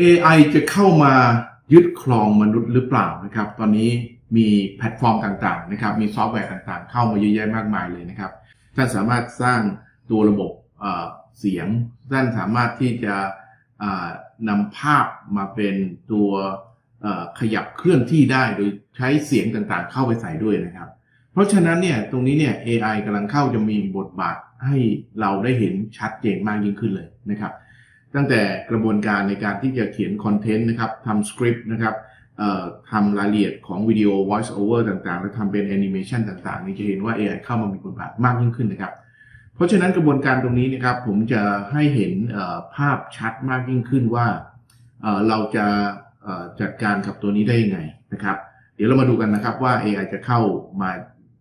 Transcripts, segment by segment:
AI จะเข้ามายึดครองมนุษย์หรือเปล่านะครับ ตอนนี้มีแพลตฟอร์มต่างๆนะครับ มีซอฟต์แวร์ต่างๆ เข้ามาเยอะแยะมากมายเลยนะครับ ท่านสามารถสร้างตัวระบบเสียง ท่านสามารถที่จะนำภาพมาเป็นตัวขยับเคลื่อนที่ได้โดยใช้เสียงต่างๆ เข้าไปใส่ด้วยนะครับ เพราะฉะนั้นเนี่ยตรงนี้เนี่ย AI กำลังเข้าจะมีบทบาทให้เราได้เห็นชัดเจนมากยิ่งขึ้นเลยนะครับ ตั้งแต่กระบวนการในการที่จะเขียนคอนเทนต์นะครับทำสคริปต์นะครับทำรายละเอียดของวิดีโอ voice over ต่างๆ และทำเป็นแอนิเมชันต่างๆ นี่จะเห็นว่า AI เข้ามามีบทบาทมากยิ่งขึ้นนะครับ เพราะฉะนั้นกระบวนการตรงนี้นะครับผมจะให้เห็นภาพชัดมากยิ่งขึ้นว่าเราจะจัดการกับตัวนี้ได้ยังไงนะครับ เดี๋ยวเรามาดูกันนะครับว่า AI จะเข้ามา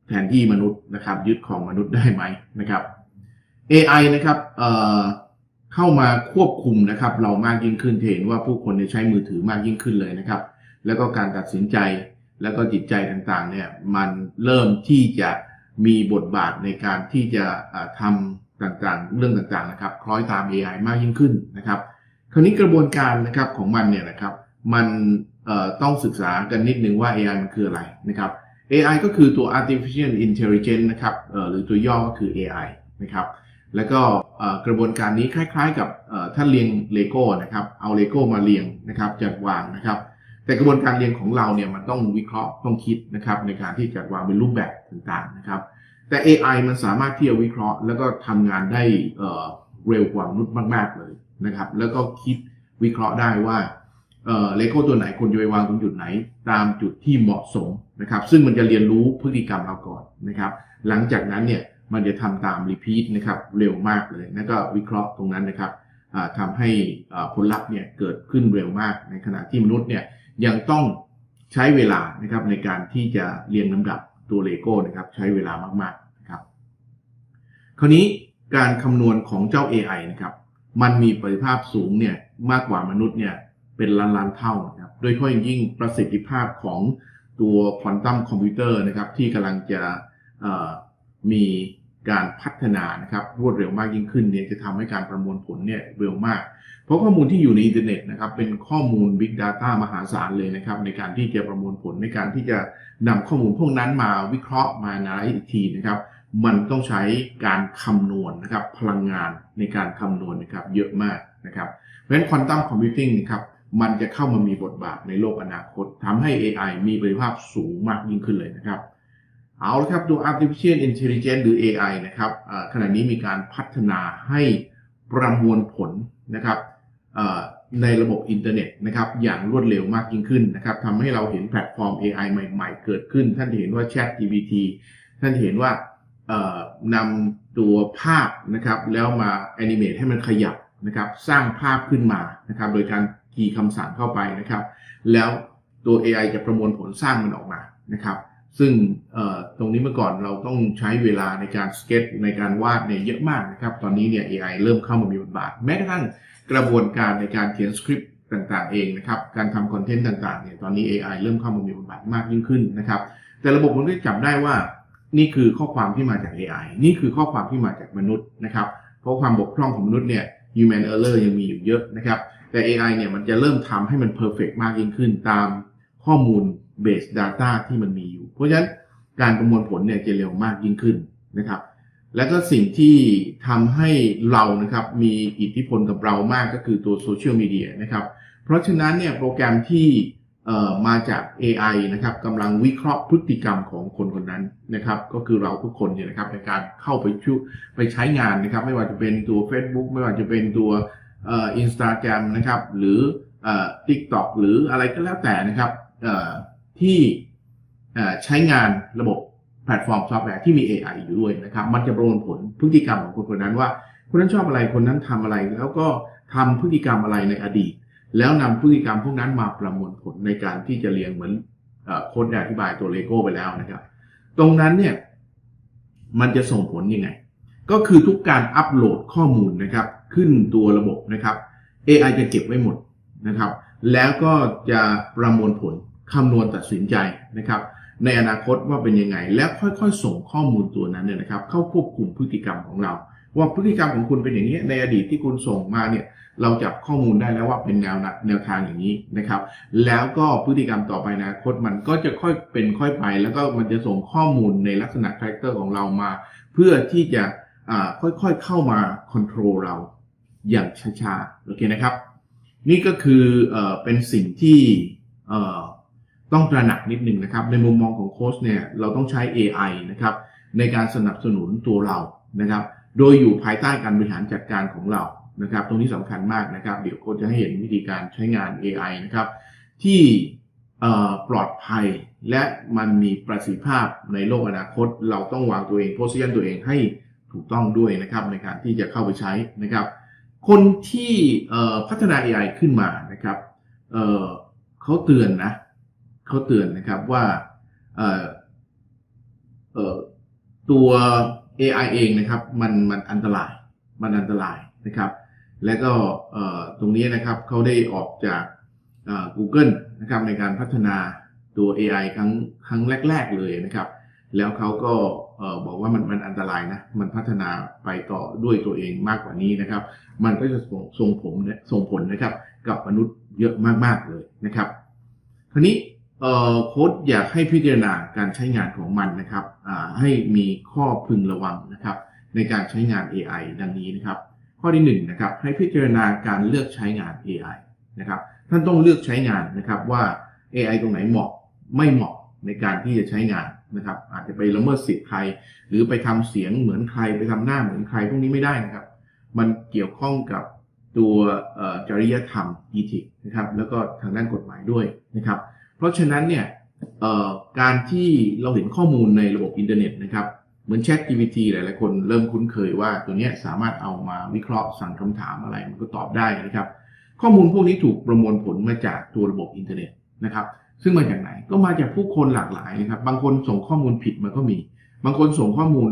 แทนที่มนุษย์นะครับ ยึดของมนุษย์ได้ไหมนะครับ AI นะครับ เข้ามาควบคุมนะครับ เรามากยิ่งขึ้นเห็นว่าผู้คนใช้มือถือมากยิ่งขึ้นเลยนะครับ แล้วก็การตัดสินใจแล้วก็จิตใจต่างๆเนี่ยมันเริ่มที่จะมีบทบาทในการที่จะทำต่างๆ เรื่องต่างๆนะครับ คล้อยตาม AI มากยิ่งขึ้นนะครับ คราวนี้กระบวนการนะครับของมันเนี่ยนะครับ มันต้องศึกษากันนิดนึงว่า AI มันคืออะไรนะครับ AI ก็คือตัว artificial intelligence นะครับหรือตัวย่อก็คือ AI นะครับ แล้วก็ กระบวนการนี้คล้ายๆ กับเอ่อถ้าเรียงเลโก้นะครับ เอาเลโก้มาเรียงนะครับจัดวางนะครับ แต่กระบวนการเรียงของเราเนี่ยมันต้องวิเคราะห์ต้องคิดนะครับในการที่จัดวางเป็นรูปแบบต่างๆนะครับ แต่ AI มันสามารถที่จะวิเคราะห์ แล้วก็ทำงานได้เร็วกว่ามนุษย์มากๆเลยนะครับ แล้วก็คิดวิเคราะห์ได้ว่าเลโก้ตัวไหนควรจะไปวางตรงจุดไหน ตามจุดที่เหมาะสมนะครับ ซึ่งมันจะเรียนรู้พฤติกรรมเราก่อนนะครับ หลังจากนั้นเนี่ย มันจะทำตามรีพีทนะครับเร็วมากเลยแล้วก็วิเคราะห์ตรงนั้นนะครับอ่าทำให้ผลลัพธ์เนี่ยเกิดขึ้นเร็วมากในขณะที่มนุษย์เนี่ยยังต้องใช้เวลานะครับในการที่จะเรียงลำดับตัวเลโก้นะครับใช้เวลามากๆนะครับคราวนี้การคำนวณของเจ้า AI นะครับมันมีประสิทธิภาพสูงเนี่ยมากกว่ามนุษย์เนี่ยเป็นล้านล้านเท่านะครับโดยเฉพาะอย่างยิ่งประสิทธิภาพของตัวควอนตัมคอมพิวเตอร์นะครับที่กำลังจะ มีการพัฒนานะครับรวดเร็วมากยิ่งขึ้นเนี่ยจะทำให้การประมวลผลเนี่ยเร็วมาก เพราะข้อมูลที่อยู่ในอินเทอร์เน็ตนะครับเป็นข้อมูล Big Data มหาศาลเลยนะครับในการที่จะประมวลผลในการที่จะนำข้อมูลพวกนั้นมาวิเคราะห์มานาอีกทีนะครับมันต้องใช้การคำนวณนะครับพลังงานในการคำนวณนะครับเยอะมากนะครับเพราะฉะนั้นควอนตัมคอมพิวติ้งนะครับมันจะเข้ามามีบทบาทในโลกอนาคตทำให้ AI มีประสิทธิภาพสูงมากยิ่งขึ้นเลยนะครับ เอาละครับตัว artificial intelligence หรือ AI นะครับขณะนี้มีการพัฒนาให้ประมวลผลนะครับในระบบอินเทอร์เน็ตนะครับอย่างรวดเร็วมากยิ่งขึ้นนะครับทำให้เราเห็นแพลตฟอร์ม AI ใหม่ๆ เกิดขึ้น ท่านเห็นว่า Chat GPT ท่านเห็นว่านำตัวภาพนะครับแล้วมาแอนิเมตให้มันขยับนะครับสร้างภาพขึ้นมานะครับโดยการคีย์คำสั่งเข้าไปนะครับ แล้วตัว AI จะประมวลผลสร้างมันออกมานะครับ ซึ่งตรงนี้เมื่อก่อนเราต้องใช้เวลาในการสเก็ตในการวาดเนี่ยเยอะมากนะครับ ตอนนี้เนี่ย AI เริ่มเข้ามามีบทบาท แม้กระทั่งกระบวนการในการเขียนสคริปต์ต่างๆเองนะครับ การทำคอนเทนต์ต่างๆเนี่ยตอนนี้ AI เริ่มเข้ามามีบทบาทมากยิ่งขึ้นนะครับ แต่ระบบมันก็จับได้ว่า นี่คือข้อความที่มาจาก AI นี่คือข้อความที่มาจากมนุษย์นะครับ เพราะความบกพร่องของมนุษย์เนี่ย human error ยังมีอยู่เยอะนะครับ แต่ AI เนี่ยมันจะเริ่มทำให้มัน perfect มากยิ่งขึ้นตามข้อมูล base data ที่มันมีอยู่ เพราะฉะนั้นการประมวลผลเนี่ยจะเร็วมากยิ่งขึ้นนะครับ แล้วก็สิ่งที่ทำให้เรานะครับมีอิทธิพลกับเรามากก็คือตัวโซเชียลมีเดียนะครับ เพราะฉะนั้นเนี่ยโปรแกรมที่มาจาก AI นะครับกำลังวิเคราะห์พฤติกรรมของคนคนนั้นนะครับ ก็คือเราทุกคนเนี่ยนะครับในการเข้าไปช่วยไปใช้งานนะครับ ไม่ว่าจะเป็นตัว Facebook ไม่ว่าจะเป็นตัวอินสตาแกรมนะครับ หรือเอ่อ TikTok หรืออะไรก็แล้วแต่นะครับ ที่ใช้งานระบบแพลตฟอร์มซอฟต์แวร์ที่มี AI อยู่ด้วยนะครับ มันจะประมวลผลพฤติกรรมของคนคนนั้นว่า คนนั้นชอบอะไรคนนั้นทำอะไร แล้วก็ทำพฤติกรรมอะไรในอดีต แล้วนำพฤติกรรมพวกนั้นมาประมวลผลในการที่จะเรียงเหมือนโค้ดอธิบายตัวเลโก้ไปแล้วนะครับ ตรงนั้นเนี่ยมันจะส่งผลยังไง ก็คือทุกการอัปโหลดข้อมูลนะครับ ขึ้นตัวระบบนะครับ AI จะเก็บไว้หมดนะครับ แล้วก็จะประมวลผล คำนวณตัดสินใจนะครับ ในอนาคตว่าเป็นยังไง แล้วค่อยๆ ส่งข้อมูลตัวนั้นเนี่ยนะครับ เข้าควบคุมพฤติกรรมของเรา ว่าพฤติกรรมของคุณเป็นอย่างนี้ในอดีตที่คุณส่งมาเนี่ยเราจับข้อมูลได้แล้วว่าเป็นแนวนะแนวทางอย่างนี้นะครับ แล้วก็พฤติกรรมต่อไปในะคตมันก็จะค่อยเป็นค่อยไป แล้วก็มันจะส่งข้อมูลในลักษณะคาแรคเตอร์ของเรามา เพื่อที่จะค่อยๆเข้ามาคอนโทรลเราอย่างช้าๆโอเคนะครับ นี่ก็คือเอเป็นสิ่งที่ ต้องตระหนักนิดหนึ่งนะครับ ในมุมมองของโค้ชเนี่ยเราต้องใช้ AI นะครับในการสนับสนุนตัวเรานะครับ โดยอยู่ภายใต้การบริหารจัดการของเรานะครับ ตรงนี้สำคัญมากนะครับ เดี๋ยวโค้ชจะให้เห็นวิธีการใช้งาน AI นะครับ ที่ปลอดภัยและมันมีประสิทธิภาพในโลกอนาคต เราต้องวางตัวเองโพสชันตัวเองให้ถูกต้องด้วยนะครับ ในการที่จะเข้าไปใช้นะครับ คนที่พัฒนา AI ขึ้นมานะครับเเขาเตือนนะ เขาเตือนนะครับว่าเอ่อเอ่อตัว AI เองนะครับมันมันอันตรายมันอันตรายนะครับ และก็ตรงนี้นะครับเขาได้ออกจาก Google นะครับในการพัฒนาตัว AI ครั้งครั้งแรก ๆ เลยนะครับ แล้วเขาก็บอกว่ามันมันอันตรายนะมันพัฒนาไปต่อด้วยตัวเองมากกว่านี้นะครับ มันก็จะส่งส่งผลส่งผลนะครับ กับมนุษย์เยอะมากๆเลยนะครับ คราวนี้ โค้ดอยากให้พิจารณาการใช้งานของมันนะครับให้มีข้อพึงระวังนะครับในการใช้งาน AI ดังนี้นะครับ ข้อที่หนึ่งนะครับให้พิจารณาการเลือกใช้งาน AI นะครับท่านต้องเลือกใช้งานนะครับว่า AI ตรงไหนเหมาะไม่เหมาะในการที่จะใช้งานนะครับอาจจะไปละเมิดสิทธิ์ใคร หรือไปทำเสียงเหมือนใครไปทำหน้าเหมือนใครพวกนี้ไม่ได้นะครับ มันเกี่ยวข้องกับตัวจริยธรรม e t h i c นะครับแล้วก็ทางด้านกฎหมายด้วยนะครับ เพราะฉะนั้นเนี่ยการที่เราเห็นข้อมูลในระบบอินเทอร์เน็ตนะครับเหมือน Chat GPT หลายๆคนเริ่มคุ้นเคยว่าตัวนี้สามารถเอามาวิเคราะห์สั่งคำถามอะไรมันก็ตอบได้นะครับ ข้อมูลพวกนี้ถูกประมวลผลมาจากตัวระบบอินเทอร์เน็ตนะครับ ซึ่งมาจากไหนก็มาจากผู้คนหลากหลายนะครับ บางคนส่งข้อมูลผิดมันก็มี บางคนส่งข้อมูล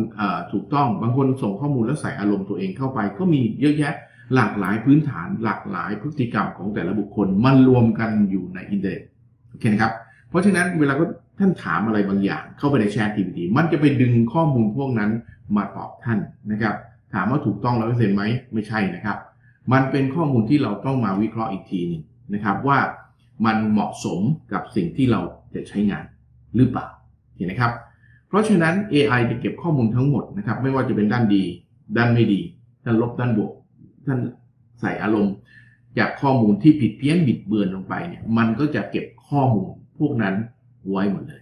ถูกต้อง บางคนส่งข้อมูลแล้วใส่อารมณ์ตัวเองเข้าไป ก็มีเยอะแยะหลากหลายพื้นฐาน หลากหลายพฤติกรรมของแต่ละบุคคลมันรวมกันอยู่ในอินเทอร์เน็ต โอเคนะครับ เพราะฉะนั้นเวลาก็ท่านถามอะไรบางอย่าง เข้าไปในแชท GPT มันจะไปดึงข้อมูลพวกนั้นมาตอบท่านนะครับ ถามว่าถูกต้องร้อยเปอร์เซ็นต์ไหมไม่ใช่นะครับ มันเป็นข้อมูลที่เราต้องมาวิเคราะห์อีกทีหนึงนะครับว่ามันเหมาะสมกับสิ่งที่เราจะใช้งานหรือเปล่าเห็นไหมครับ เพราะฉะนั้น AI จะเก็บข้อมูลทั้งหมดนะครับ ไม่ว่าจะเป็นด้านดี ด้านไม่ดี ด้านลบด้านบวกท่านใส่อารมณ์ จากข้อมูลที่ผิดเพี้ยนบิดเบือนลงไปเนี่ยมันก็จะเก็บข้อมูลพวกนั้นไว้หมดเลย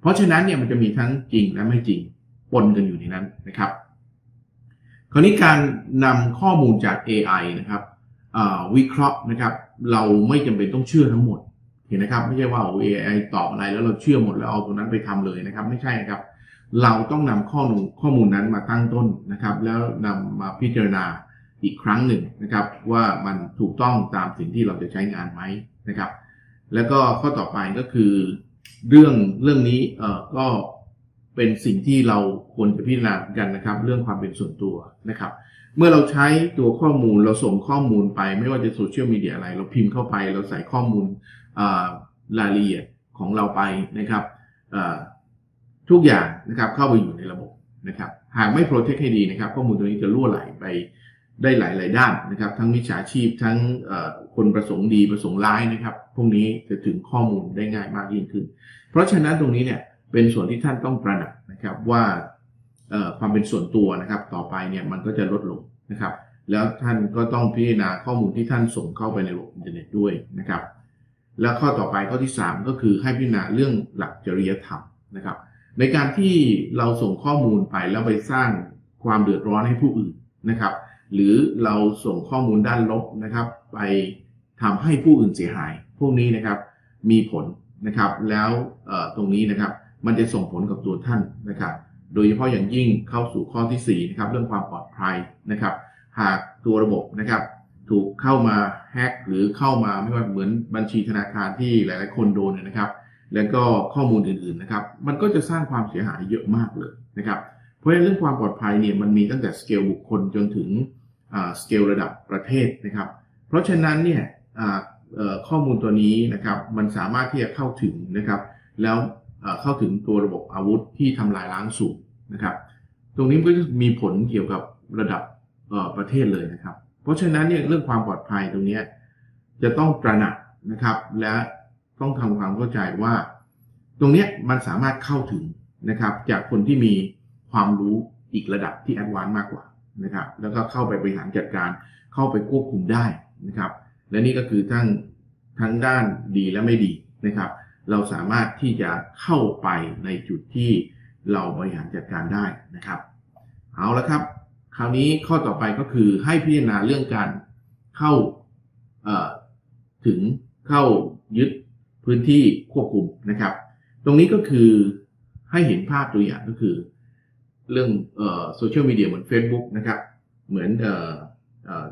เพราะฉะนั้นเนี่ยมันจะมีทั้งจริงและไม่จริงปนกันอยู่ในนั้นนะครับ คราวนี้การนำข้อมูลจาก AI นะครับวิเคราะห์นะครับ เราไม่จำเป็นต้องเชื่อทั้งหมดเห็นนะครับไม่ใช่ว่าโอ้ AI ตอบอะไรแล้วเราเชื่อหมดแล้วเอาตรงนั้นไปทำเลยนะครับ ไม่ใช่นะครับ เราต้องนำข้อมูลข้อมูลนั้นมาตั้งต้นนะครับ แล้วนำมาพิจารณา อีกครั้งหนึ่งนะครับ ว่ามันถูกต้องตามสิ่งที่เราจะใช้งานไหมนะครับ แล้วก็ข้อต่อไปก็คือเรื่องเรื่องนี้เอ่อก็เป็นสิ่งที่เราควรจะพิจารณากันนะครับ เรื่องความเป็นส่วนตัวนะครับ เมื่อเราใช้ตัวข้อมูลเราส่งข้อมูลไป ไม่ว่าจะโซเชียลมีเดียอะไร เราพิมพ์เข้าไป เราใส่ข้อมูลรายละเอียดของเราไปนะครับทุกอย่างนะครับเข้าไปอยู่ในระบบนะครับ หากไม่โปรเทคให้ดีนะครับ ข้อมูลตัวนี้จะล่วไหลไป ได้หลาย ๆ ด้านนะครับ ทั้งมิจฉาชีพทั้งคนประสงค์ดีประสงค์ร้ายนะครับ พวกนี้จะถึงข้อมูลได้ง่ายมากยิ่งขึ้น เพราะฉะนั้นตรงนี้เนี่ยเป็นส่วนที่ท่านต้องตระหนักนะครับว่าความเป็นส่วนตัวนะครับ ต่อไปเนี่ยมันก็จะลดลงนะครับ แล้วท่านก็ต้องพิจารณาข้อมูลที่ท่านส่งเข้าไปในระบบอินเทอร์เน็ตด้วยนะครับ แล้วข้อต่อไปข้อที่ 3 ก็คือให้พิจารณาเรื่องหลักจริยธรรมนะครับ ในการที่เราส่งข้อมูลไปแล้วไปสร้างความเดือดร้อนให้ผู้อื่นนะครับ หรือเราส่งข้อมูลด้านลบนะครับ ไปทำให้ผู้อื่นเสียหาย พวกนี้นะครับมีผลนะครับ แล้วตรงนี้นะครับมันจะส่งผลกับตัวท่านนะครับ โดยเฉพาะอย่างยิ่งเข้าสู่ข้อที่4นะครับเรื่องความปลอดภัยนะครับ หากตัวระบบนะครับถูกเข้ามาแฮ็กหรือเข้ามาไม่ว่าเหมือนบัญชีธนาคารที่หลาย ๆ คนโดนนยนะครับ แล้วก็ข้อมูลอื่น ๆ นะครับ มันก็จะสร้างความเสียหายเยอะมากเลยนะครับ เพราะฉะนั้นเรื่องความปลอดภัยเนี่ยมันมีตั้งแต่สเกลบุคคลจนถึง สเกลระดับประเทศนะครับ เพราะฉะนั้นเนี่ยข้อมูลตัวนี้นะครับมันสามารถที่จะเข้าถึงนะครับ แล้วเข้าถึงตัวระบบอาวุธที่ทำลายล้างสูงนะครับ ตรงนี้ก็จะมีผลเกี่ยวกับระดับประเทศเลยนะครับ เพราะฉะนั้นเนี่ยเรื่องความปลอดภัยตรงนี้จะต้องตระหนักนะครับ และต้องทำความเข้าใจว่า ตรงนี้มันสามารถเข้าถึงนะครับ จากคนที่มีความรู้อีกระดับที่แอดวานซ์มากกว่า นะครับแล้วก็เข้าไปบริหารจัดการเข้าไปควบคุมได้นะครับและนี่ก็คือทั้งทั้งด้านดีและไม่ดีนะครับ เราสามารถที่จะเข้าไปในจุดที่เราบริหารจัดการได้นะครับ เอาละครับ คราวนี้ข้อต่อไปก็คือให้พิจารณาเรื่องการเข้าถึงเข้ายึดพื้นที่ควบคุมนะครับ ตรงนี้ก็คือให้เห็นภาพตัวอย่างก็คือ เรื่องโซเชียลมีเดียเหมือน Facebook นะครับ เหมือนออ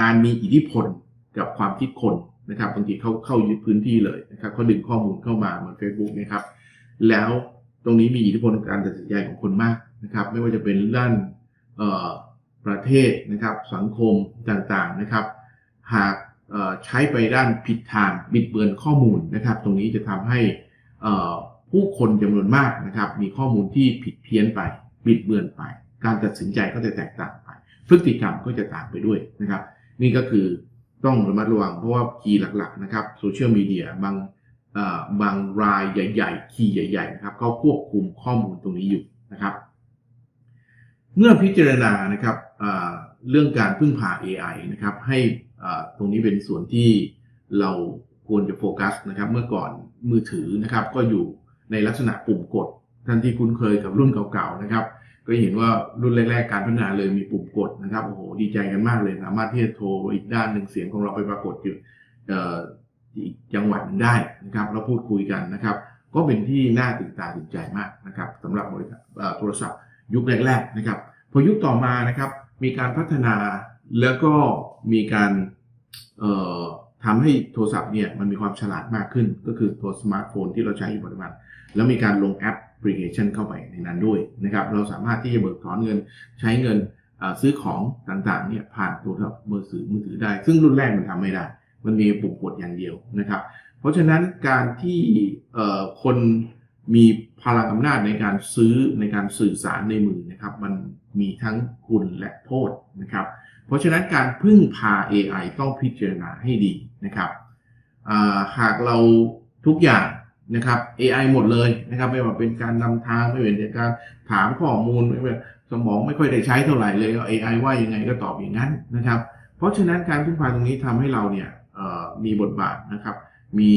การมีอิทธิพลกับความคิดคนนะครับบางทีเขาเข้ายึดพื้นที่เลยนะครับเขาดึงข้อมูลเข้ามาเหมือน Facebook นะครับ แล้วตรงนี้มีอิทธิพลกับการตัดสินใจของคนมากนะครับ ไม่ว่าจะเป็นด้านประเทศนะครับสังคมต่างๆนะครับ หากใช้ไปด้านผิดทางบิดเบือนข้อมูลนะครับ ตรงนี้จะทำให้อ่อ ผู้คนจำนวนมากนะครับ มีข้อมูลที่ผิดเพี้ยนไป บิดเบือนไป การตัดสินใจก็จะแตกต่างไป พฤติกรรมก็จะต่างไปด้วยนะครับ นี่ก็คือต้องระมัดระวังเพราะว่าคีย์หลักๆนะครับโซเชียลมีเดียบางบางรายใหญ่ ๆ คีย์ใหญ่ๆนะครับเขาควบคุมข้อมูลตรงนี้อยู่นะครับ เมื่อพิจารณานะครับเรื่องการพึ่งพา AI นะครับให้ตรงนี้เป็นส่วนที่เราควรจะโฟกัสนะครับ เมื่อก่อนมือถือนะครับก็อยู่ ในลักษณะปุ่มกด ท่านที่คุ้นเคยกับรุ่นเก่าๆนะครับ ก็เห็นว่ารุ่นแรกๆการพัฒนาเลยมีปุ่มกดนะครับโอ้โหดีใจกันมากเลย สามารถที่จะโทรอีกด้านหนึ่งเสียงของเราไปปรากฏอยู่อีกจังหวัดนึงได้นะครับแล้วพูดคุยกันนะครับ ก็เป็นที่น่าตื่นตาตื่นใจมากนะครับสำหรับบริษัทโทรศัพท์ยุคแรกๆนะครับพอยุคต่อมานะครับมีการพัฒนาแล้วก็มีการเอ่อทำให้โทรศัพท์เนี่ยมันมีความฉลาดมากขึ้น ก็คือตัวสมาร์ทโฟนที่เราใช้อยู่ปัจจุบัน แล้วมีการลงแอปพลิเคชันเข้าไปในนั้นด้วยนะครับเราสามารถที่จะเบิกถอนเงินใช้เงินซื้อของต่างๆเนี่ยผ่านโทรศัพท์มือถือมือถือได้ ซึ่งรุ่นแรกมันทำไม่ได้ มันมีปุ่มกดอย่างเดียวนะครับ เพราะฉะนั้นการที่คนมีพลังอำนาจในการซื้อในการสื่อสารในมือนะครับ มันมีทั้งคุณและโทษนะครับ เพราะฉะนั้นการพึ่งพา AI ต้องพิจารณาให้ดีนะครับหากเราทุกอย่าง นะครับ AI หมดเลยนะครับ ไม่ว่าเป็นการนำทางไม่ว่าเป็นการถามข้อมูลไม่ว่าสมองไม่ค่อยได้ใช้เท่าไหร่เลยเอา AI ว่ายังไงก็ตอบอย่างนั้นนะครับ เพราะฉะนั้นการพึ่งพาตรงนี้ทำให้เราเนี่ยมีบทบาทนะครับ มี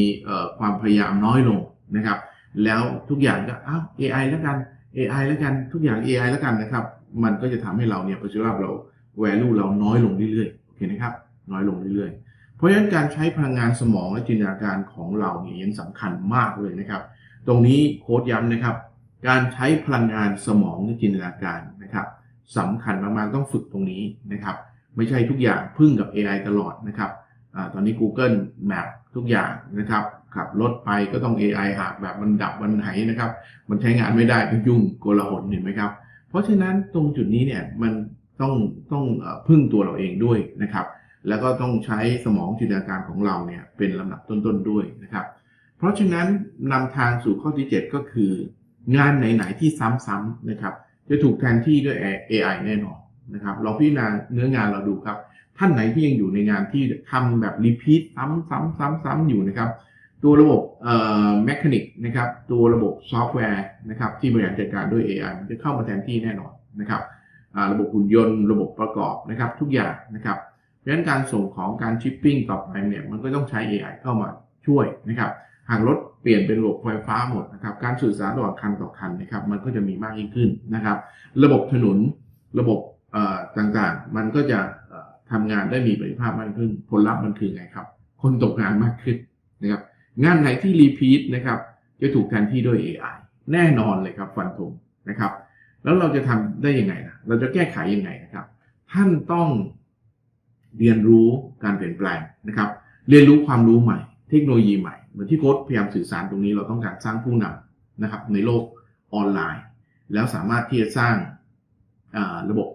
ความพยายามน้อยลงนะครับ แล้วทุกอย่างก็อ้าว AI แล้วกัน AI แล้วกันทุกอย่าง AI แล้วกันนะครับ มันก็จะทำให้เราเนี่ยประสิทธิภาพเรา value เราน้อยลงเรื่อยๆโอเคนะครับ น้อยลงเรื่อยๆ เพราะฉะนั้นการใช้พลังงานสมองและจินตนาการของเราเนี่ยยังสำคัญมากเลยนะครับ ตรงนี้โค้ดย้ำนะครับ การใช้พลังงานสมองและจินตนาการนะครับสำคัญมากๆต้องฝึกตรงนี้นะครับ ไม่ใช่ทุกอย่างพึ่งกับ AI ตลอดนะครับอตอนนี้ Google Map ทุกอย่างนะครับขับรถไปก็ต้อง AI หากแบบมันดับมันไหนนะครับ มันใช้งานไม่ได้ก็ยุ่งโกลาหลเห็นไหมครับ เพราะฉะนั้นตรงจุดนี้เนี่ยมันต้องต้องพึ่งตัวเราเองด้วยนะครับ แล้วก็ต้องใช้สมองจินตนาการของเราเนี่ยเป็นลำดับต้นๆด้วยนะครับ เพราะฉะนั้นนำทางสู่ข้อที่ 7 ก็คือ งานไหนๆที่ซ้ำๆนะครับ จะถูกแทนที่ด้วย AI แน่นอนนะครับลองพิจารณาเนื้องานเราดูครับ ท่านไหนที่ยังอยู่ในงานที่ทำแบบรีพีทซ้ำๆๆ ๆ อยู่นะครับ ตัวระบบเอ่อแมคานิกนะครับ ตัวระบบซอฟต์แวร์นะครับที่บริหารจัดการด้วย AI มันจะเข้ามาแทนที่แน่นอนนะครับระบบหุ่นยนต์ ระบบประกอบนะครับ ทุกอย่างนะครับ เพราะฉะนั้นการส่งของการชิปปิ้งต่อไปเนี่ยมันก็ต้องใช้ AI เข้ามาช่วยนะครับ หากรถเปลี่ยนเป็นระบบไฟฟ้าหมดนะครับ การสื่อสารระหว่างคันต่อคันนะครับ มันก็จะมีมากยิ่งขึ้นนะครับ ระบบถนนระบบอ่อต่างๆ มันก็จะเอ่อทำงานได้มีประสิทธิภาพมากขึ้น ผลลัพธ์มันคือไงครับ คนตกงานมากขึ้นนะครับ งานไหนที่รีพีทนะครับจะถูกแทนที่ด้วย AI แน่นอนเลยครับฟันธงนะครับ แล้วเราจะทำได้ยังไงนะเราจะแก้ไขยังไงนะครับ ท่านต้อง เรียนรู้การเปลี่ยนแปลงนะครับ เรียนรู้ความรู้ใหม่ เทคโนโลยีใหม่ เหมือนที่โค้ดพยายามสื่อสารตรงนี้เราต้องการสร้างผู้นำนะครับในโลกออนไลน์ แล้วสามารถที่จะสร้างระบบ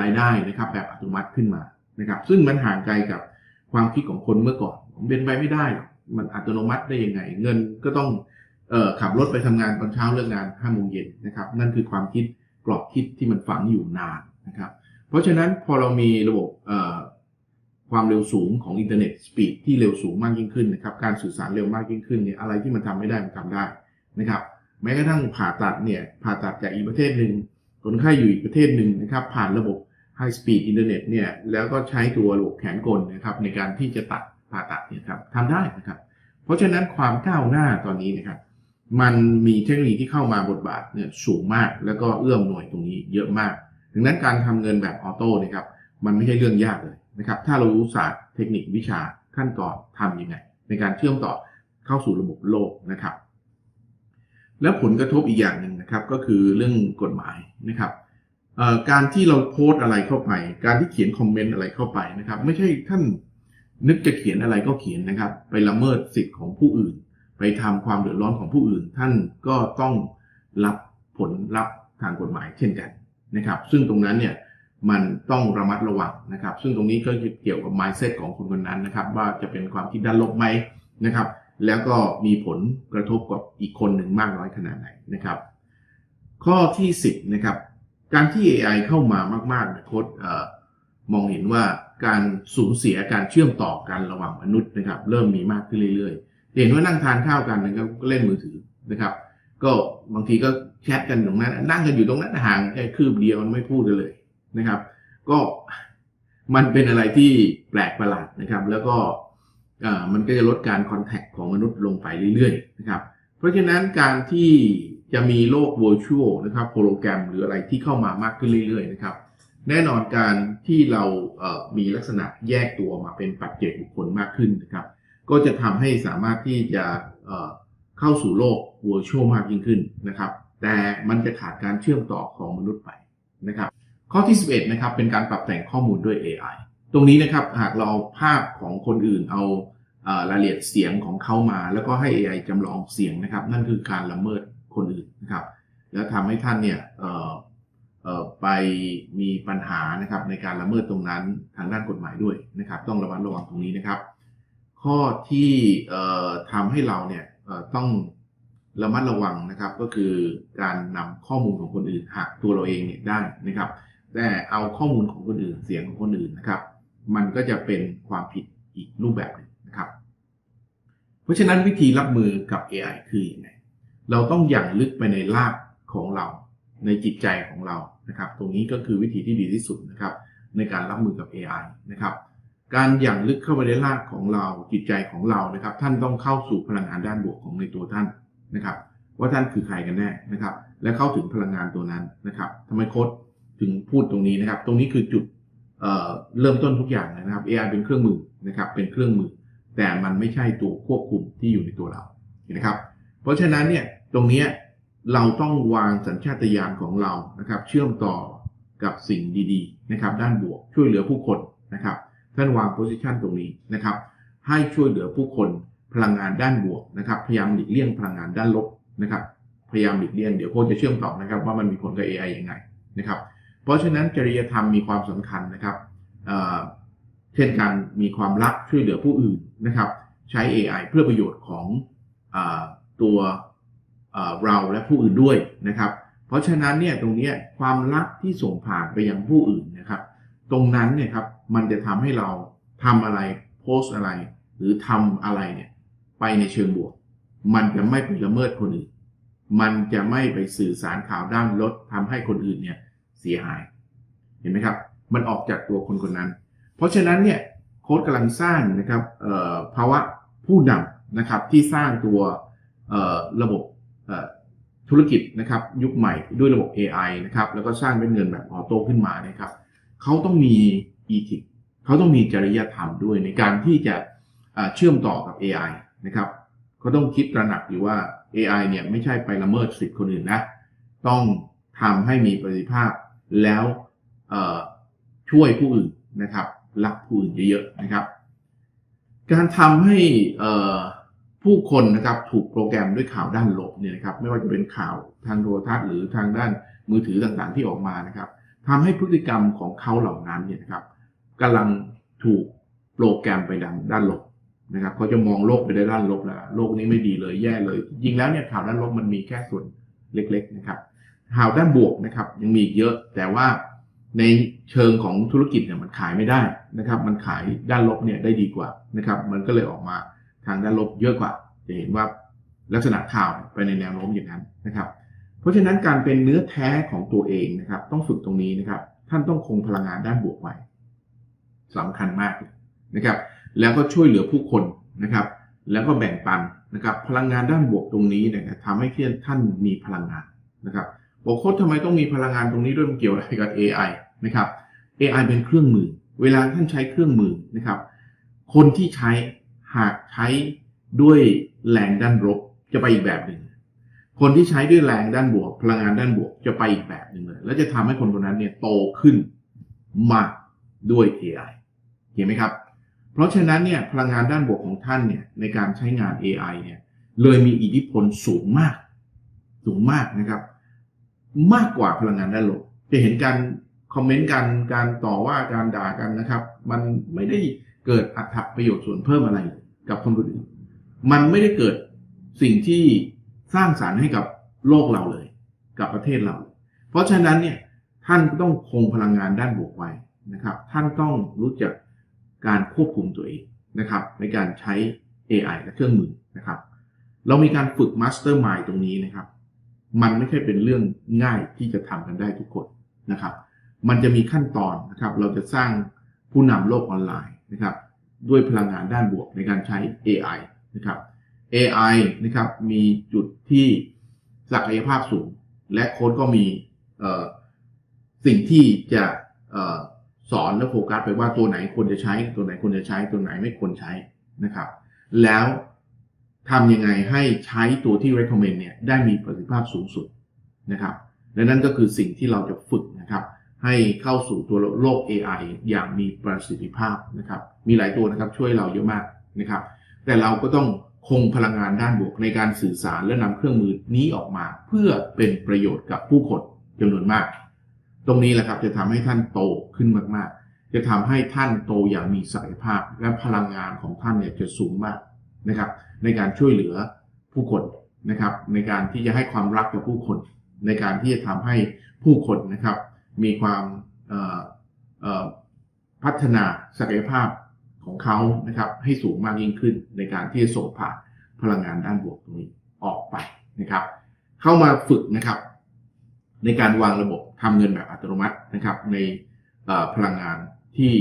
รายได้นะครับแบบอัตโนมัติขึ้นมานะครับ ซึ่งมันห่างไกลกับความคิดของคนเมื่อก่อนผมเป็นไปไม่ได้หรอกมันอัตโนมัติได้ยังไง เงินก็ต้องออขับรถไปทำงานตอนเช้าเลิกงานห้าโมงเย็นนะครับ นั่นคือความคิดกรอบคิดที่มันฝังอยู่นานนะครับ เพราะฉะนั้นพอเรามีระบบ ความเร็วสูงของอินเทอร์เน็ตสปีดที่เร็วสูงมากยิ่งขึ้นนะครับการสื่อสารเร็วมากยิ่งขึ้นเนี่ยอะไรที่มันทำไม่ได้มันทำได้นะครับแม้กระทั่งผ่าตัดเนี่ยผ่าตัดจากอีกประเทศหนึ่งคนไข้อยู่อีกประเทศหนึ่งนะครับผ่านระบบ High Speed Internet เนี่ยแล้วก็ใช้ตัวระบบแขนกลนะครับในการที่จะตัดผ่าตัดเนี่ยครับทำได้นะครับ เพราะฉะนั้นความก้าวหน้าตอนนี้นะครับมันมีเทคโนโลยีที่เข้ามาบทบาทเนี่ยสูงมาก แล้วก็เอื้อมหน่วยตรงนี้เยอะมาก ดังนั้นการทำเงินแบบออโต้นะครับมันไม่ใช่เรื่องยากเลย นะครับ ถ้าเรารู้ศาสตร์เทคนิควิชาขั้นตอนทำยังไง ในการเชื่อมต่อเข้าสู่ระบบโลกนะครับ แล้วผลกระทบอีกอย่างหนึ่งนะครับ ก็คือเรื่องกฎหมายนะครับการที่เราโพสต์อะไรเข้าไป การที่เขียนคอมเมนต์อะไรเข้าไปนะครับ ไม่ใช่ท่านนึกจะเขียนอะไรก็เขียนนะครับ ไปละเมิดสิทธิ์ของผู้อื่น ไปทำความเดือดร้อนของผู้อื่น ท่านก็ต้องรับผลลัพธ์ทางกฎหมายเช่นกันนะครับ ซึ่งตรงนั้นเนี่ย มันต้องระมัดระวังนะครับ ซึ่งตรงนี้ก็เกี่ยวกับ mindset ของคนคนนั้นนะครับ ว่าจะเป็นความคิดด้านลบไหมนะครับ แล้วก็มีผลกระทบกับอีกคนหนึ่งมากน้อยขนาดไหนนะครับ ข้อที่ 10นะครับ การที่ AI เข้ามามากๆโค้ดมองเห็นว่าการสูญเสียการเชื่อมต่อกันระหว่างมนุษย์นะครับ เริ่มมีมากขึ้นเรื่อยๆเห็นว่านั่งทานข้าวกันนะครับก็เล่นมือถือนะครับ ก็บางทีก็แชทกันตรงนั้น นั่งกันอยู่ตรงนั้นห่างแค่คืบเดียวมันไม่พูดกันเลย นะครับ ก็มันเป็นอะไรที่แปลกประหลาดนะครับ แล้วก็มันก็จะลดการคอนแทคของมนุษย์ลงไปเรื่อยๆนะครับ เพราะฉะนั้นการที่จะมีโลก virtual นะครับโฮโลแกรมหรืออะไรที่เข้ามามากขึ้นเรื่อยๆนะครับ แน่นอนการที่เราเอ่อมีลักษณะแยกตัวมาเป็นปัจเจกบุคคลมากขึ้นนะครับ ก็จะทำให้สามารถที่จะเอ่อเข้าสู่โลก virtual มากยิ่งขึ้นนะครับ แต่มันจะขาดการเชื่อมต่อของมนุษย์ไปนะครับ ข้อที่ 11นะครับเป็นการปรับแต่งข้อมูลด้วย AI ตรงนี้นะครับหากเราเอาภาพของคนอื่นเอาอ่อรายละเอียดเสียงของเขามา แล้วก็ให้ AI จำลองเสียงนะครับ นั่นคือการละเมิดคนอื่นนะครับ แล้วทำให้ท่านเนี่ยไปมีปัญหานะครับในการละเมิดตรงนั้นทางด้านกฎหมายด้วยนะครับ ต้องระมัดระวังตรงนี้นะครับ ข้อที่ทำให้เราเนี่ยต้องระมัดระวังนะครับ ก็คือการนำข้อมูลของคนอื่นหากตัวเราเองเนี่ยได้นะครับ แต่เอาข้อมูลของคนอื่นเสียงของคนอื่นนะครับ มันก็จะเป็นความผิดอีกรูปแบบหนึ่งนะครับ เพราะฉะนั้นวิธีรับมือกับ AI คือยังไงเราต้องอย่างลึกไปในรากของเรา ในจิตใจของเรานะครับ ตรงนี้ก็คือวิธีที่ดีที่สุดนะครับ ในการรับมือกับ AI นะครับ การอย่างลึกเข้าไปในรากของเราจิตใจของเรานะครับ ท่านต้องเข้าสู่พลังงานด้านบวกของในตัวท่านนะครับ ว่าท่านคือใครกันแน่นะครับ และเข้าถึงพลังงานตัวนั้นนะครับทำไมโค้ด ถึงพูดตรงนี้นะครับ ตรงนี้คือจุดเเริ่มต้นทุกอย่างนะครับ AI เป็นเครื่องมือนะครับเป็นเครื่องมือ แต่มันไม่ใช่ตัวควบคุมที่อยู่ในตัวเรานะครับ เพราะฉะนั้นเนี่ยตรงนี้เราต้องวางสัญชาตญาณของเรานะครับ เชื่อมต่อกับสิ่งดีๆนะครับ ด้านบวกช่วยเหลือผู้คนนะครับท่านวางโพสิชันตรงนี้นะครับ ให้ช่วยเหลือผู้คนพลังงานด้านบวกนะครับ พยายามหลีกเลี่ยงพลังงานด้านลบนะครับ พยายามหลีกเลี่ยงเดี๋ยวโค้ชจะเชื่อมต่อนะครับ ว่ามันมีผลกับ AI ยังไงนะครับ เพราะฉะนั้นจริยธรรมมีความสำคัญนะครับเช่นการมีความรักช่วยเหลือผู้อื่นนะครับ ใช้ AI เพื่อประโยชน์ของอตัวเราและผู้อื่นด้วยนะครับ เพราะฉะนั้นเนี่ยตรงนี้ความรักที่ส่งผ่านไปยังผู้อื่นนะครับ ตรงนั้นเนี่ยครับมันจะทำให้เราทำอะไรโพสอะไร หรือทำอะไรเนี่ยไปในเชิงบวก มันจะไม่ไปละเมิดคนอื่น มันจะไม่ไปสื่อสารข่าวด้านลบทำให้คนอื่นเนี่ย เสียหาย เห็นไหมครับ มันออกจากตัวคนคนนั้น เพราะฉะนั้นเนี่ยโค้ดกำลังสร้างนะครับภาวะผู้นำนะครับที่สร้างตัวระบบธุรกิจนะครับยุคใหม่ด้วยระบบ AI นะครับแล้วก็สร้างเป็นเงินแบบออโต้ขึ้นมานะครับเขาต้องมี ethic เขาต้องมีจริยธรรมด้วยในการที่จะเอ่อเชื่อมต่อกับ AI นะครับเขาต้องคิดตระหนักอยู่ว่า AI เนี่ยไม่ใช่ไปละเมิดสิทธิ์คนอื่นนะ ต้องทำให้มีประสิทธิภาพ แล้วช่วยผู้อื่นนะครับ รักผู้อื่นเยอะๆนะครับ การทำให้ผู้คนนะครับถูกโปรแกรมด้วยข่าวด้านลบเนี่ยนะครับ ไม่ว่าจะเป็นข่าวทางโทรทัศน์หรือทางด้านมือถือต่างๆที่ออกมานะครับทำให้พฤติกรรมของเขาเหล่านั้นเนี่ยนะครับกำลังถูกโปรแกรมไปดังด้านลบนะครับเขาจะมองโลกไปในด้านลบแล้วโลกนี้ไม่ดีเลยแย่เลย จริงแล้วเนี่ยข่าวด้านลบมันมีแค่ส่วนเล็ก ๆ นะครับ ข่าวด้านบวกนะครับยังมีอีกเยอะ แต่ว่าในเชิงของธุรกิจเนี่ยมันขายไม่ได้นะครับ มันขายด้านลบเนี่ยได้ดีกว่านะครับ มันก็เลยออกมาทางด้านลบเยอะกว่า จะเห็นว่าลักษณะข่าวไปในแนวโน้มอย่างนั้นนะครับ เพราะฉะนั้นการเป็นเนื้อแท้ของตัวเองนะครับ ต้องฝึกตรงนี้นะครับ ท่านต้องคงพลังงานด้านบวกไว้สำคัญมากนะครับ แล้วก็ช่วยเหลือผู้คนนะครับ แล้วก็แบ่งปันนะครับ พลังงานด้านบวกตรงนี้เนี่ยทำให้ท่านมีพลังงานนะครับ บอกโค้ดทำไมต้องมีพลังงานตรงนี้ด้วยมันเกี่ยวอะไรกับ AI นะครับ AI เป็นเครื่องมือ เวลาท่านใช้เครื่องมือนะครับ คนที่ใช้หากใช้ด้วยแรงด้านลบจะไปอีกแบบหนึ่ง คนที่ใช้ด้วยแรงด้านบวก พลังงานด้านบวกจะไปอีกแบบหนึ่งเลย แล้วจะทำให้คนคนนั้นเนี่ยโตขึ้นมากด้วย AI เห็นไหมครับ เพราะฉะนั้นเนี่ยพลังงานด้านบวกของท่านเนี่ยในการใช้งาน AI เนี่ยเลยมีอิทธิพลสูงมาก สูงมากนะครับ มากกว่าพลังงานด้านลบจะเห็นการคอมเมนต์กันการต่อว่าการด่ากันนะครับ มันไม่ได้เกิดอัตประโยชน์ส่วนเพิ่มอะไรกับคนอื่น มันไม่ได้เกิดสิ่งที่สร้างสารรค์ให้กับโลกเราเลย กับประเทศเรา เพราะฉะนั้นเนี่ยท่านต้องคงพลังงานด้านบวกไว้นะครับ ท่านต้องรู้จักการควบคุมตัวเองนะครับ ในการใช้ AI และเครื่องมือนะครับ เรามีการฝึก Master Mind ตรงนี้นะครับ มันไม่ใช่เป็นเรื่องง่ายที่จะทำกันได้ทุกคนนะครับ มันจะมีขั้นตอนนะครับ เราจะสร้างผู้นำโลกออนไลน์นะครับ ด้วยพลังงานด้านบวกในการใช้ AI นะครับ AI นะครับมีจุดที่ศักยภาพสูง และโค้ดก็มีสิ่งที่จะสอนและโฟกัสไปว่าตัวไหนควรจะใช้ ตัวไหนควรจะใช้ตัวไหนไม่ควรใช้นะครับ แล้ว ทำยังไงให้ใช้ตัวที่ recommend เนี่ยได้มีประสิทธิภาพสูงสุดนะครับและนั่นก็คือสิ่งที่เราจะฝึกนะครับ ให้เข้าสู่ตัวโลก AI อย่างมีประสิทธิภาพนะครับ มีหลายตัวนะครับช่วยเราเยอะมากนะครับ แต่เราก็ต้องคงพลังงานด้านบวกในการสื่อสารและนำเครื่องมือนี้ออกมา เพื่อเป็นประโยชน์กับผู้คนจำนวนมาก ตรงนี้แหละครับจะทำให้ท่านโตขึ้นมากๆ จะทำให้ท่านโตอย่างมีศักยภาพ และพลังงานของท่านเนี่ยจะสูงมาก นะครับในการช่วยเหลือผู้คนนะครับในการที่จะให้ความรักกับผู้คน ในการที่จะทำให้ผู้คนนะครับมีความพัฒนาศักยภาพของเขานะครับให้สูงมากยิ่งขึ้นในการที่จะส่งผ่านพลังงานด้านบวกตรงนี้ออกไปนะครับ เข้ามาฝึกนะครับในการวางระบบทำเงินแบบอัตโนมัตินะครับ ในพลังงานที่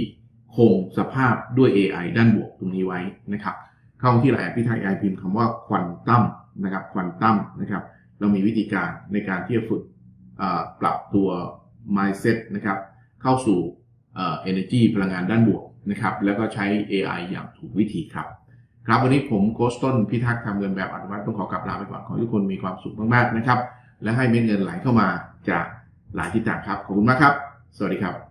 คงสภาพด้วย AI ด้านบวกตรงนี้ไว้นะครับ เข้าที่ไลน์พิทยไอพิมพ์คำว่าควอนตัมนะครับควอนตัมนะครับ เรามีวิธีการในการที่จะฝึกปรับตัว mindset นะครับ เข้าสู่ energy พลังงานด้านบวกนะครับ แล้วก็ใช้ AI อย่างถูกวิธีครับ ครับวันนี้ผมโคชต้นพิทักษ์ทำเงินแบบอัตโนมัติต้องขอกลับลาไปก่อนขอให้ทุกคนมีความสุขมากๆนะครับ และให้เม็ดเงินไหลเข้ามาจากหลายทิศทางครับ ขอบคุณมากครับ สวัสดีครับ